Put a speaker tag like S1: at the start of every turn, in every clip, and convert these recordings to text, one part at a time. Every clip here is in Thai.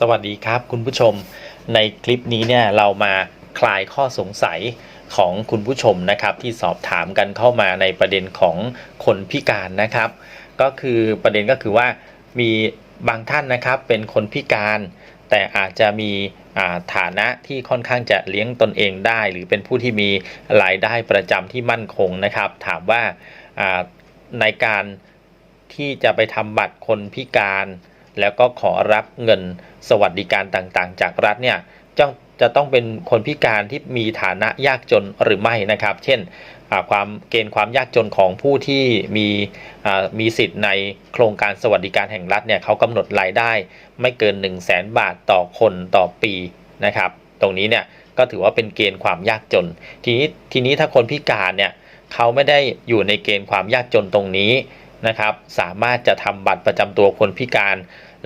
S1: สวัสดีครับคุณผู้ชมในคลิปนี้เนี่ยเรามาคลายข้อสงสัยของคุณผู้ชมนะครับ ที่สอบถามกันเข้ามาในประเด็นของคนพิการนะครับ ก็คือประเด็นก็คือว่ามีบางท่านนะครับเป็นคนพิการ แต่อาจจะมีาฐานะที่ค่อนข้างจะเลี้ยงตนเองได้ หรือเป็นผู้ที่มีรายได้ประจำที่มั่นคงนะครับ ถามว่าอ่าในการที่จะไปทำบัตรคนพิการ แล้วก็ขอรับเงินสวัสดิการต่างๆ จากรัฐเนี่ยจะจะต้องเป็นคนพิการที่มีฐานะยากจนหรือไม่นะครับ เช่นความเกณฑ์ความยากจนของผู้ที่มีมีสิทธิ์ในโครงการสวัสดิการแห่งรัฐเนี่ยเขากำหนดรายได้ ไม่เกิน 1 0 0 0 0แบาทต่อคนต่อปีนะครับ ตรงนี้เนี่ยก็ถือว่าเป็นเกณฑ์ความยากจน ทีนี้ทีนี้ถ้าคนพิการเนี่ยเขาไม่ได้อยู่ในเกณฑ์ความยากจนตรงนี้ นะครับ สามารถจะทำบัตรประจำตัวคนพิการ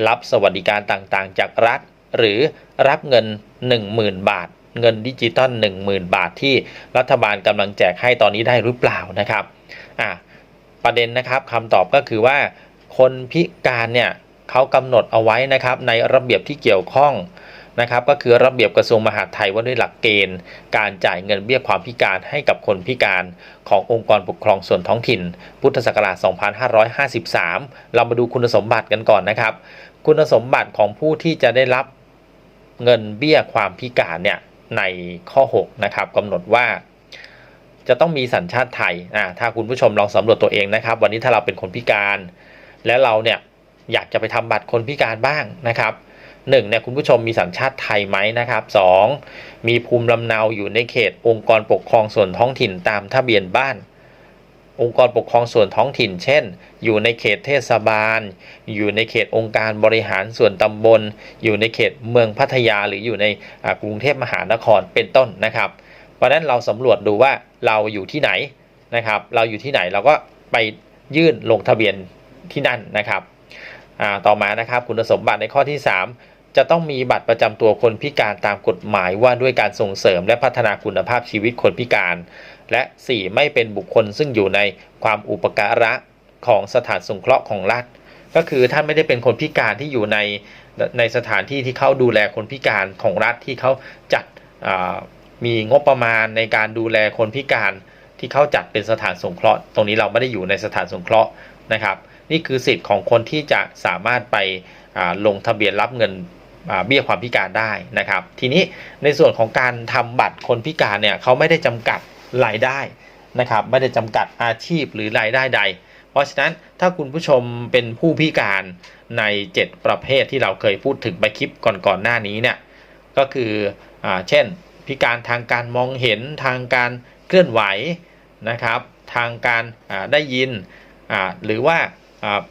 S1: รับสวัสดิการต่างๆ จากรัฐ หรือรับเงิน 10,000 บาท เงินดิจิตอล10,000 บาทที่รัฐบาลกำลังแจกให้ตอนนี้ได้หรือเปล่านะครับอะประเด็นนะครับคำตอบก็คือว่า คนพิการเนี่ยเขากำหนดเอาไว้นะครับในระเบียบที่เกี่ยวข้อง นะครับก็คือระเบียบกระทรวงมหาดไทยว่าด้วยหลักเกณฑ์ การจ่ายเงินเบี้ยความพิการให้กับคนพิการขององค์กรปกครองส่วนท้องถิ่น พุทธศักราช 2553 เรามาดูคุณสมบัติกันก่อนนะครับ คุณสมบัติของผู้ที่จะได้รับเงินเบี้ยความพิการเนี่ยในข้อ 6 นะครับกำหนดว่าจะต้องมีสัญชาติไทยอ่าถ้าคุณผู้ชมลองสำรวจตัวเองนะครับ วันนี้ถ้าเราเป็นคนพิการ และเราเนี่ยอยากจะไปทำบัตรคนพิการบ้างนะครับ หนึ่งเนี่ยคุณผู้ชมมีสัญชาติไทยไหมนะครับสองมีภูมิลำเนาอยู่ในเขตองค์กรปกครองส่วนท้องถิ่นตามทะเบียนบ้าน องค์กรปกครองส่วนท้องถิ่น เช่น อยู่ในเขตเทศบาล อยู่ในเขตองค์การบริหารส่วนตำบล อยู่ในเขตเมืองพัทยาหรืออยู่ในกรุงเทพมหานครเป็นต้นนะครับ เพราะนั้นเราสำรวจดูว่าเราอยู่ที่ไหนนะครับ เราอยู่ที่ไหนเราก็ไปยื่นลงทะเบียนที่นั่นนะครับต่อมานะครับคุณสมบัติในข้อที่ 3 จะต้องมีบัตรประจำตัวคนพิการตามกฎหมายว่าด้วยการส่งเสริมและพัฒนาคุณภาพชีวิตคนพิการ และ 4 ไม่เป็นบุคคลซึ่งอยู่ในความอุปการะของสถานสงเคราะห์ของรัฐ ก็คือท่านไม่ได้เป็นคนพิการที่อยู่ในในสถานที่ที่เขาดูแลคนพิการของรัฐที่เขาจัดมีงบประมาณในการดูแลคนพิการที่เขาจัดเป็นสถานสงเคราะห์ ตรงนี้เราไม่ได้อยู่ในสถานสงเคราะห์นะครับ นี่คือสิทธิ์ของคนที่จะสามารถไปลงทะเบียนรับเงิน เบี้ยความพิการได้นะครับ ทีนี้ในส่วนของการทำบัตรคนพิการเนี่ยเขาไม่ได้จำกัดรายได้นะครับไม่ได้จำกัดอาชีพหรือรายได้ใด เพราะฉะนั้นถ้าคุณผู้ชมเป็นผู้พิการใน 7 ประเภทที่เราเคยพูดถึงไปคลิปก่อนๆหน้านี้เนี่ยก็คืออเช่น พิการทางการมองเห็นทางการเคลื่อนไหวนะครับทางการได้ยินหรือว่า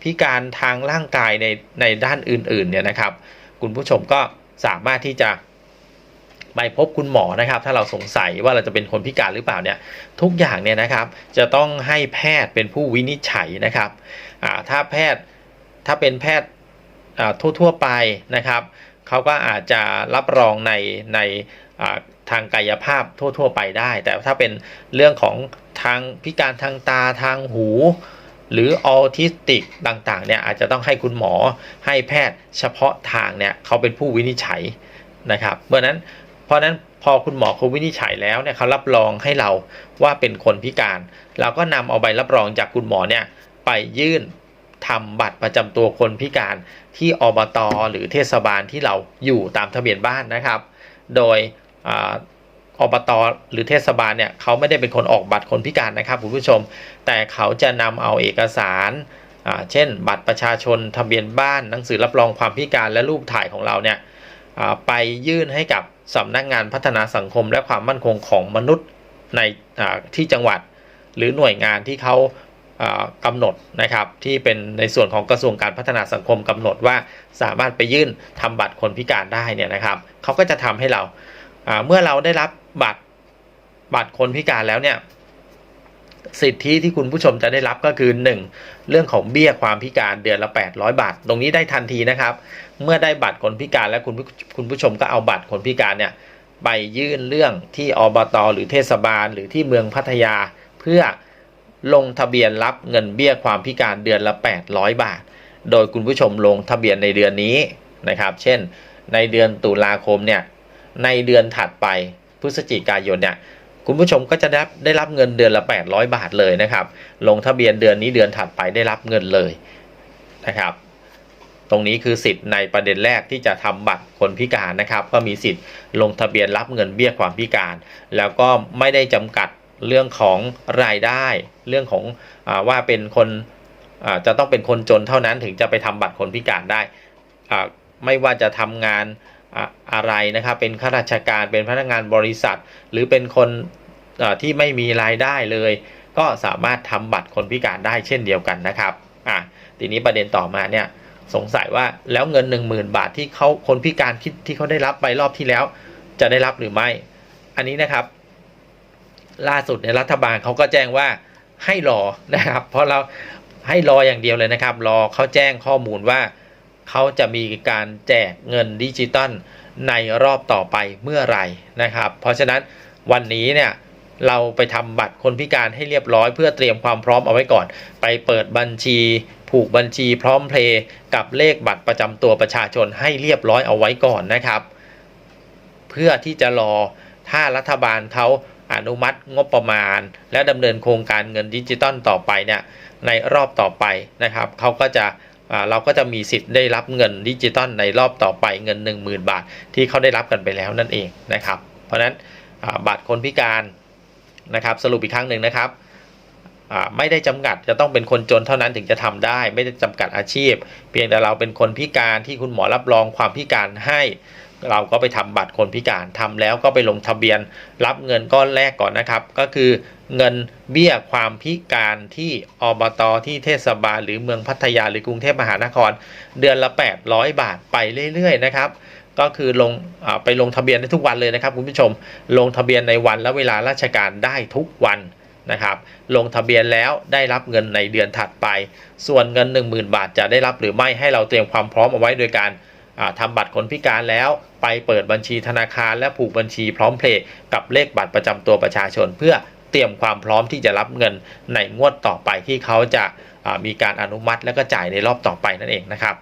S1: พิการทางร่างกายในในด้านอื่นๆเนี่ยนะครับ คุณผู้ชมก็สามารถที่จะไปพบคุณหมอนะครับ ถ้าเราสงสัยว่าเราจะเป็นคนพิการหรือเปล่าเนี่ยทุกอย่างเนี่ยนะครับ จะต้องให้แพทย์เป็นผู้วินิจฉัยนะครับถ้าแพทย์ถ้าเป็นแพทย์อ่าทั่วๆไปนะครับเขาก็อาจจะรับรองในในทางกายภาพทั่ว ๆ ไปได้ แต่ถ้าเป็นเรื่องของทางพิการทางตาทางหู หรือออทิสติกต่างๆเนี่ยอาจจะต้องให้คุณหมอให้แพทย์เฉพาะทางเนี่ยเขาเป็นผู้วินิจฉัยนะครับเพราะฉะนั้นเพราะฉะนั้นพอคุณหมอเขาวินิจฉัยแล้วเนี่ยเขารับรองให้เราว่าเป็นคนพิการ เราก็นำเอาใบรับรองจากคุณหมอเนี่ยไปยื่นทำบัตรประจำตัวคนพิการที่อบตหรือเทศบาลที่เราอยู่ตามทะเบียนบ้านนะครับ โดย อบตหรือเทศบาลเนี่ยเขาไม่ได้เป็นคนออกบัตรคนพิการนะครับคุณผู้ชม แต่เขาจะนำเอาเอกสารเช่น บัตรประชาชนทะเบียนบ้านหนังสือรับรองความพิการและรูปถ่ายของเราเนี่ยไปยื่นให้กับสำนักงานพัฒนาสังคมและความมั่นคงของมนุษย์ในที่จังหวัด หรือหน่วยงานที่เขาอ่ากำหนดนะครับที่เป็นในส่วนของกระทรวงการพัฒนาสังคมกำหนดว่าสามารถไปยื่นทำบัตรคนพิการได้เนี่ยนะครับเขาก็จะทำให้เราเมื่อเราได้รับ บัตรบัตรคนพิการแล้วเนี่ย สิทธิที่คุณผู้ชมจะได้รับก็คือ 1. เรื่องของเบี้ยความพิการเดือนละ 800 บาท ตรงนี้ได้ทันทีนะครับ เมื่อได้บัตรคนพิการแล้วคุณผู้คุณผู้ชมก็เอาบัตรคนพิการเนี่ยไปยื่นเรื่องที่อบตหรือเทศบาล หรือที่เมืองพัทยา เพื่อลงทะเบียนรับเงินเบี้ยความพิการเดือนละ 800 บาท โดยคุณผู้ชมลงทะเบียนในเดือนนี้นะครับ เช่น ในเดือนตุลาคมเนี่ยในเดือนถัดไป พฤศจิกายนเนี่ยคุณผู้ชมก็จะได้รับได้รับเงินเดือนละ 800 บาทเลยนะครับ ลงทะเบียนเดือนนี้เดือนถัดไปได้รับเงินเลยนะครับ ตรงนี้คือสิทธิ์ในประเด็นแรกที่จะทำบัตรคนพิการนะครับ ก็มีสิทธิ์ลงทะเบียนรับเงินเบี้ยความพิการ แล้วก็ไม่ได้จำกัดเรื่องของรายได้ เรื่องของอว่าเป็นคนจะต้องเป็นคนจนเท่านั้นถึงจะไปทำบัตรคนพิการได้ ไม่ว่าจะทำงาน อ่าอะไรนะครับ เป็นข้าราชการเป็นพนักงานบริษัท หรือเป็นคนที่ไม่มีรายได้เลย ก็สามารถทำบัตรคนพิการได้เช่นเดียวกันนะครับอะทีนี้ประเด็นต่อมาเนี่ยสงสัยว่าแล้วเงิน 1 0,000 บาทที่เขาคนพิการคิดที่เขาได้รับไปรอบที่แล้ว จะได้รับหรือไม่ อันนี้นะครับ ล่าสุดในรัฐบาลเขาก็แจ้งว่าให้รอนะครับ เพราะเราให้รออย่างเดียวเลยนะครับ รอเขาแจ้งข้อมูลว่า เขาจะมีการแจกเงินดิจิตอลในรอบต่อไปเมื่อไหร่นะครับ เพราะฉะนั้นวันนี้เนี่ยเราไปทำบัตรคนพิการให้เรียบร้อยเพื่อเตรียมความพร้อมเอาไว้ก่อน ไปเปิดบัญชี ผูกบัญชีพร้อมเพลย์กับเลขบัตรประจำตัวประชาชนให้เรียบร้อยเอาไว้ก่อนนะครับ เพื่อที่จะรอถ้ารัฐบาลเขาอนุมัติงบประมาณ และดำเนินโครงการเงินดิจิตอลต่อไปเนี่ยในรอบต่อไปนะครับเขาก็จะ เราก็จะมีสิทธิ์ได้รับเงินดิจิตอลในรอบต่อไปเงิน 10,000 บาท ที่เขาได้รับกันไปแล้วนั่นเองนะครับ เพราะฉะนั้นบัตรคนพิการนะครับสรุปอีกครั้งหนึ่งนะครับไม่ได้จำกัดจะต้องเป็นคนจนเท่านั้นถึงจะทำได้ ไม่ได้จำกัดอาชีพ เพียงแต่เราเป็นคนพิการที่คุณหมอรับรองความพิการให้ เราก็ไปทำบัตรคนพิการทำแล้วก็ไปลงทะเบียนรับเงินก้อนแรกก่อนนะครับ ก็คือเงินเบี้ยความพิการที่อบตที่เทศบาลหรือเมืองพัทยาหรือกรุงเทพมหานคร เดือนละ 800 บาทไปเรื่อยๆนะครับก็คือลงอไปลงทะเบียนได้ทุกวันเลยนะครับคุณผู้ชม ลงทะเบียนในวันและเวลาราชการได้ทุกวันนะครับ ลงทะเบียนแล้วได้รับเงินในเดือนถัดไป ส่วนเงิน 10,000 บาทจะได้รับหรือไม่ให้เราเตรียมความพร้อมเอาไว้โดยการ ทำทำบัตรคนพิการแล้วไปเปิดบัญชีธนาคารและผูกบัญชีพร้อมเพลย์กับเลขบัตรประจำตัวประชาชน เพื่อเตรียมความพร้อมที่จะรับเงินในงวดต่อไปที่เขาจะมีการอนุมัติและก็จ่ายในรอบต่อไปนั่นเองนะครับ